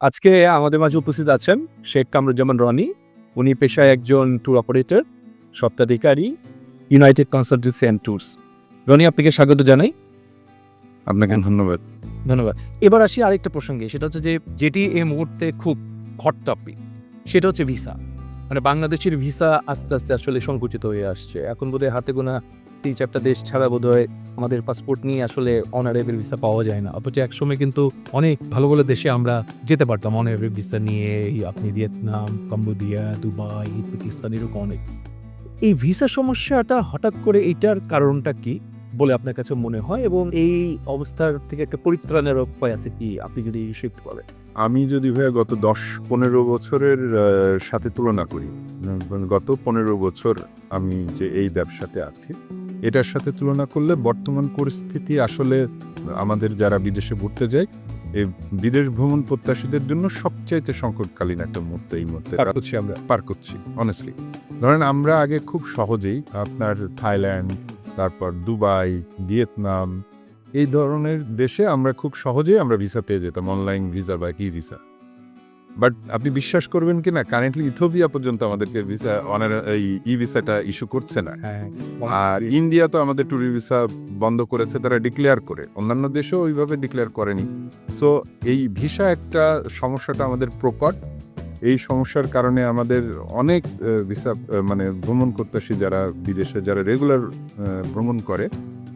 আজকে আমাদের মাঝে উপস্থিত আছেন শেখ কামরুজ্জামান রনি। উনি পেশায় একজন tour operator সত্ত্বাধিকারী united consultancy and tours Rony আপনাকে স্বাগত জানাই। আপনাকে ধন্যবাদ। ধন্যবাদ। এবার আসি আরেকটা প্রসঙ্গে সেটা হচ্ছে যে যেটি এই মুহূর্তে খুব হট টপিক সেটা হচ্ছে ভিসা মানে বাংলাদেশের ভিসা আস্তে আস্তে আসলে সংকুচিত হয়ে আসছে। এখন বোধহয় হাতে গোনা তিন চারটা দেশ ছাড়া বোধহয় আমাদের পাসপোর্ট নিয়ে আসলে অনারেবল ভিসা পাওয়া যায় না। অথচ একসময় কিন্তু অনেক ভালো ভালো দেশে আমরা যেতে পারতাম। অনারেবল ভিসা নিয়ে আপনি ভিয়েতনাম, কম্বোডিয়া, দুবাই পাকিস্তান এরকম অনেক। এই ভিসা সমস্যাটা হঠাৎ করে এটার কারণটা কি বলে আপনার কাছে মনে হয়? এবং এই অবস্থার থেকে একটা পরিত্রাণের উপায় আছে কি? আপনি যদি শিফট করেন আমি যদি ভাইয়া গত দশ পনেরো বছরের সাথে তুলনা করি গত পনেরো বছর আমি যে এই ব্যবসাতে আছি এটার সাথে তুলনা করলে বর্তমান পরিস্থিতি আসলে আমাদের যারা বিদেশে ঘুরতে যায় এই বিদেশ ভ্রমণ প্রত্যাশীদের জন্য সবচাইতে সংকটকালীন একটা মুহূর্ত এই মুহূর্তে। পার করছি আমরা। পার করছি অনেস্টলি ধরেন আমরা আগে খুব সহজেই আপনার থাইল্যান্ড তারপর দুবাই ভিয়েতনাম এই ধরনের দেশে আমরা খুব সহজেই আমরা ভিসা পেয়ে যেতাম অনলাইন ভিসা বা কি ভিসা বাট আপনি বিশ্বাস করবেন কি না কারেন্টলি ইথোপিয়া পর্যন্ত আমাদেরকে ভিসা অনার এই ই ভিসাটা ইস্যু করছে না। হ্যাঁ আর ইন্ডিয়া তো আমাদের ট্যুরি ভিসা বন্ধ করেছে তারা ডিক্লেয়ার করে। অন্যান্য দেশেও ওইভাবে ডিক্লেয়ার করেনি। সো এই ভিসা একটা সমস্যাটা আমাদের প্রকট। এই সমস্যার কারণে আমাদের অনেক ভিসা মানে ভ্রমণ করতেছি যারা বিদেশে যারা রেগুলার ভ্রমণ করে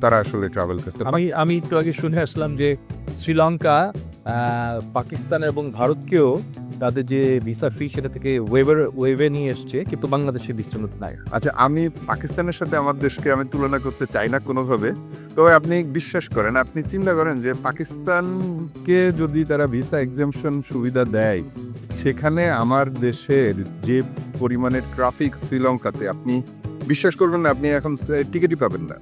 তারা আসলে ট্রাভেল করতে আমি আমি একটু আগে শুনে আসলাম যে শ্রীলঙ্কা পাকিস্তান এবং ভারতকেও তাদের যে ভিসা ফি সেটা থেকে ওয়েবার ওয়েবে নিয়ে এসছে, কিন্তু বাংলাদেশে বিচ্ছিন্ন নাই আচ্ছা আমি পাকিস্তানের সাথে আমার দেশকে আমি তুলনা করতে চাই না কোনোভাবে। তবে আপনি বিশ্বাস করেন, আপনি চিন্তা করেন যে পাকিস্তানকে যদি তারা ভিসা এক্সামশন সুবিধা দেয়, সেখানে আমার দেশের যে পরিমাণে ট্রাফিক শ্রীলঙ্কাতে, আপনি বিশ্বাস করবেন না, আপনি এখন টিকিটই পাবেন না।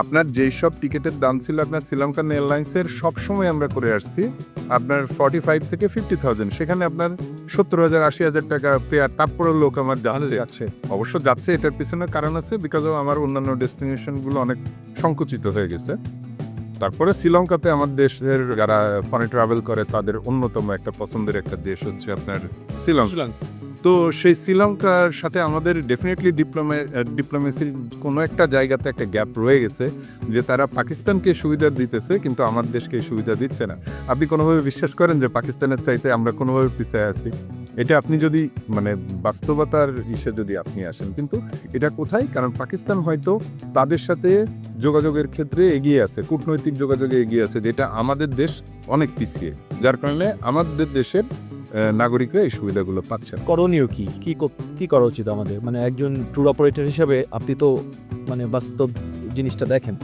আপনার যেই সব টিকিটের দাম ছিল আপনার শ্রীলঙ্কান এয়ারলাইন্সের সবসময় আমরা করে আসছি। আপনার ফর্টি ফাইভ থেকে ফিফটি থাউজেন্ড সেখানে আপনার সত্তর হাজার আশি হাজার টাকা পেয়ার তারপরে লোক আমার যাচ্ছে। যাচ্ছে। অবশ্য যাচ্ছে এটার পিছনে কারণ আছে বিকজ অফ আমার অন্যান্য ডেস্টিনেশনগুলো অনেক সংকুচিত হয়ে গেছে। তারপরে শ্রীলঙ্কাতে আমার দেশের যারা ফনে ট্রাভেল করে তাদের অন্যতম একটা পছন্দের একটা দেশ হচ্ছে আপনার শ্রীলঙ্কা। তো সেই শ্রীলঙ্কার সাথে আমাদের ডেফিনেটলি ডিপ্লোমে ডিপ্লোমেসির কোনো একটা জায়গাতে একটা গ্যাপ রয়ে গেছে যে তারা পাকিস্তানকে সুবিধা দিতেছে, কিন্তু আমার দেশকে সুবিধা দিচ্ছে না। আপনি কোনোভাবে বিশ্বাস করেন যে পাকিস্তানের চাইতে আমরা কোনোভাবে পিছিয়ে আছি? এটা আপনি যদি মানে বাস্তবতার ইসে যদি আপনি আসেন, কিন্তু এটা কোথায়? কারণ পাকিস্তান হয়তো তাদের সাথে যোগাযোগের ক্ষেত্রে এগিয়ে আছে, কূটনৈতিক যোগাযোগে এগিয়ে আছে, যেটা আমাদের দেশ অনেক পিছিয়ে। যার কারণে আমাদের দেশের নাগরিকরা এই সুবিধাগুলো পাচ্ছে করণীয় কি? কি কি করা উচিত আমাদের? মানে একজন ট্যুর অপারেটর হিসেবে আপনি তো মানে বাস্তব জিনিসটা দেখেন।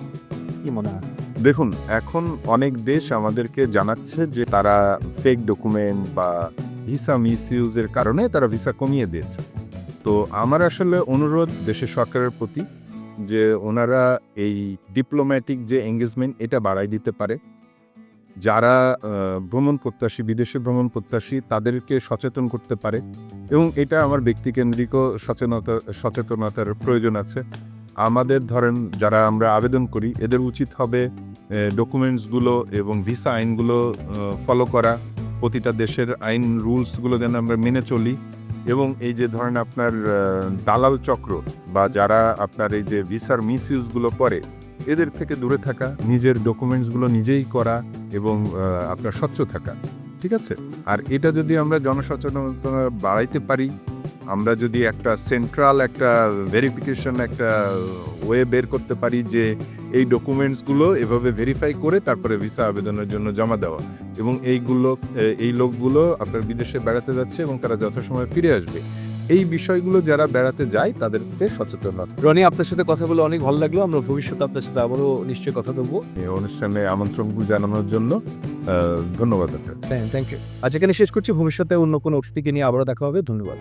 কি মনে হয়? দেখুন এখন অনেক দেশ আমাদেরকে জানাচ্ছে যে তারা ফেক ডকুমেন্ট বা ভিসা মিস ইউজের কারণে তারা ভিসা কমিয়ে দিয়েছে। তো আমার আসলে অনুরোধ দেশের সরকারের প্রতি যে ওনারা এই ডিপ্লোম্যাটিক যে এঙ্গেজমেন্ট এটা বাড়াই দিতে পারে। যারা ভ্রমণ প্রত্যাশী, বিদেশে ভ্রমণ প্রত্যাশী, তাদেরকে সচেতন করতে পারে এবং এটা আমার ব্যক্তিকেন্দ্রিকও সচেতনতা সচেতনতার প্রয়োজন আছে। আমাদের ধরেন যারা আমরা আবেদন করি, এদের উচিত হবে ডকুমেন্টসগুলো এবং ভিসা আইনগুলো ফলো করা। প্রতিটা দেশের আইন রুলসগুলো যেন আমরা মেনে চলি এবং এই যে ধরেন আপনার দালাল চক্র বা যারা আপনার এই যে ভিসার মিস ইউজগুলো করে এদের থেকে দূরে থাকা, নিজের ডকুমেন্টসগুলো নিজেই করা এবং আপনার স্বচ্ছ থাকা, ঠিক আছে? আর এটা যদি আমরা জনসচেতনতা বাড়াইতে পারি, আমরা যদি একটা সেন্ট্রাল একটা ভেরিফিকেশন একটা ওয়ে বের করতে পারি যে এই ডকুমেন্টসগুলো এভাবে ভেরিফাই করে তারপরে ভিসা আবেদনের জন্য জমা দেওয়া এবং এইগুলো এই লোকগুলো আপনার বিদেশে বেড়াতে যাচ্ছে এবং তারা যথাসময়ে ফিরে আসবে। এই বিষয়গুলো যারা বেড়াতে যায় তাদেরকে সচেতন হন। রনি আপনার সাথে কথা বলে অনেক ভালো লাগল। আমরা ভবিষ্যতে আপনার সাথে আবারও নিশ্চয়ই কথা বলব। এই অনুষ্ঠানে আমন্ত্রণ জানানোর জন্য ধন্যবাদ থ্যাংক ইউ আজ এখানে শেষ করছি। ভবিষ্যতে অন্য কোনো অতিথিকে নিয়ে আবারও দেখা হবে। ধন্যবাদ।